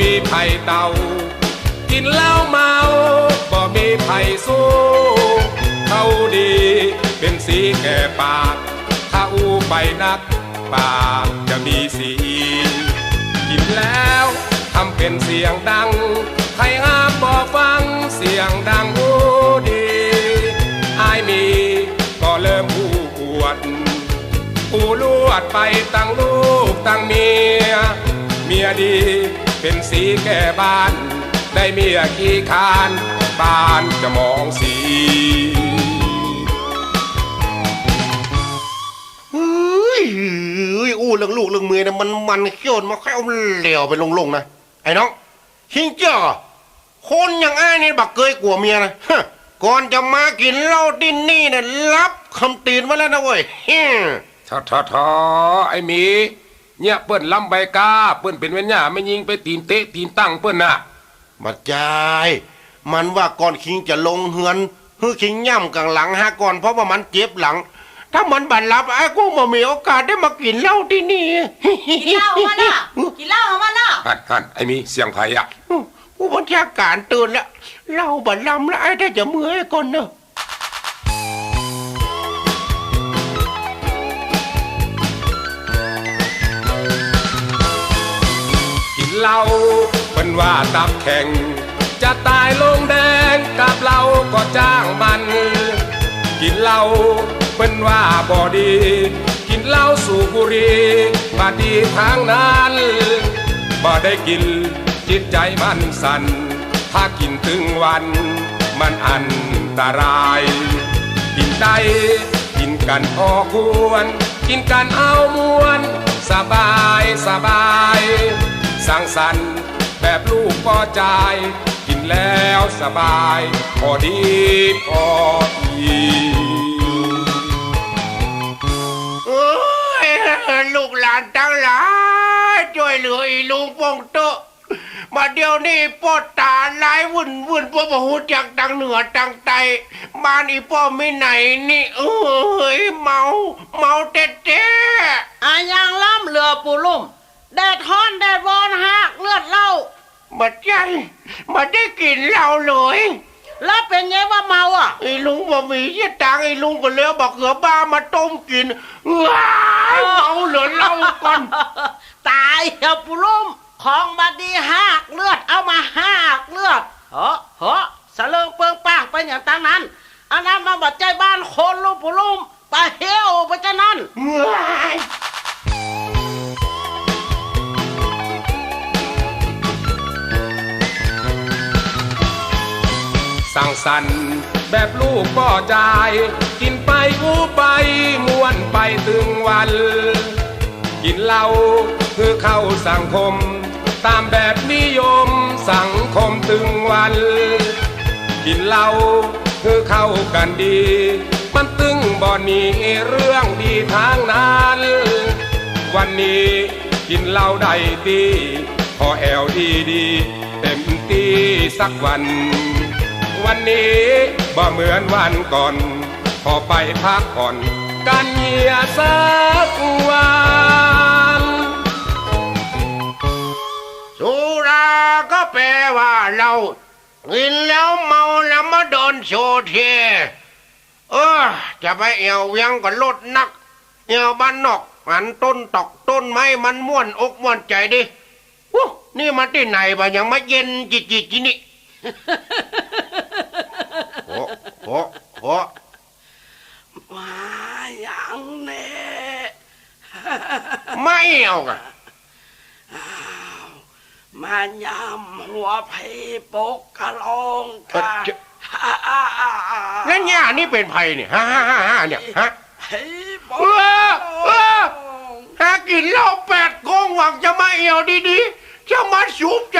มีไผ่เต่า กินแล้วเมาบ่มีไผ่สู้เขาดีเป็นสีแก่ปาก ถ้าอู้ไปนัก ปากจะมีสีกินแล้วทำเป็นเสียงดัง ใครงามบอฟังเสียงดังอู้ดีอายมีก็เริ่มผู้อวดปูลวดไปตั้งลูกตั้งเมีย เมียดี เป็นสีแก่บ้าน ได้เมียขี้คาน บ้านจะมองสีเฮ้ยเฮ้ยอู้เรื่องลูกเรื่องเมียนะมันมันเขี้ยวมาแค่เอาเหลวไปลงๆนะไอ้น้องหิงเจ้าคนอย่างอ้ายนี่บักเกยกลัวเมียนะฮะก่อนจะมากินเหล้าที่นี่เนี่ยรับคำเตีนไว้แล้วนะเว้ยฮิ่ทอทอทอไอ้หมี เนี่ยเปิ้นลำใบกาเปิ้นเป็นเว้นหญ้าไม่ยิงไปตีนเตะตีนตั้งเปิ้นน่ะบัดจายมันว่าก่อนคิงจะลงเฮือนฮือคิงย่ำกลางหลังฮะก่อนเพราะว่ามันเจ็บหลัง ถ้ามันบันลับไอ้กูมามีโอกาสได้มากินเหล้าที่นี่กินเหล้ามาน่ะกินเหล้ามาน่ะหันหันไอ้หมีเสียงไผ่อะผู้บัญชาการตื่นแล้วเหล้าบันลำแล้วไอ้ได้จะเมื่อยก่อนเนอะ เหล้าเปิ้นว่าตับแข็ง จะตายลงแดงกับเราก็จ้างมัน กินเหล้าเปิ้นว่าบ่ดี กินเหล้าสูบบุหรีบาดีทางนั้นบ่ได้กินจิตใจมันสั่นถ้ากินถึงวัน มันอันตราย กินได้กินกันพอควร กินกันเอามวน สบายสบาย สังสรรค์แบบลูกพอใจกินแล้วสบาย พอดีพอดีโอ้ยลูกหลานทั้งหลายช่วยเหลืออีลุงปงโตะมาเดี๋ยวนี้พ่อตาลายวุ่นวุ่นพ่อบ่หูจักดังเหนือดังใต้บ้านอีพ่อไม่ไหนนี่เอ้ยเมาเมาเต๊ะอายังล่ำเรือปูลุ่มแดดฮ้อนแดดว มาใจมาได้กินเหล้าเลยแล้วเป็นไงว่าเมาอะไอ้ลุงบ่มีเยี่ยตังค์ไอ้ลุงก็เลี้ยวบักเขือบ้ามาต้มกินว้ายเมาเหลือเหล้าก่อนตายเหี่ยวปูลุ่มของบาดีหักเลือดเอามาหักเลือด สั่งสรรค์แบบลูกพ่อใจกินไปกูไปมวนไปถึงวัน กินเหล้าคือเข้าสังคม ตามแบบนิยมสังคมถึงวัน กินเหล้าคือเข้ากันดี มันตึงบ่หนีเรื่องดีทางนั้น วันนี้กินเหล้าได้ตีพอแอลดีดี เต็มตีสักวัน วันนี้บ่เหมือนวันก่อนพอไปพักผ่อนกันเหยียสักวันสุราก็แปลว่าเรากินแล้วเมาแล้วมาโดนโชเทเออ จะไปเอวเวียงก็ลดนัก เอวบ้านนอกมันต้นตอกต้นไม้มันม่วนอกม่วนใจดิวู้นี่มาที่ไหนบ่ยังมาเย็นจิตจิตจินี่ อ้โหโอ้มาอย่างเน่ไม่เอากันมายำหัวไผ่ปกกะลองกะนั่นย่านี่เป็นไผ่เนี่ยฮ่าฮ่าฮ่าฮ่าเนี่ยฮะไผ่ปกเออเออหากินเหล้าแปดโกงหวังจะมาเอวดีๆจะมาสูบใจ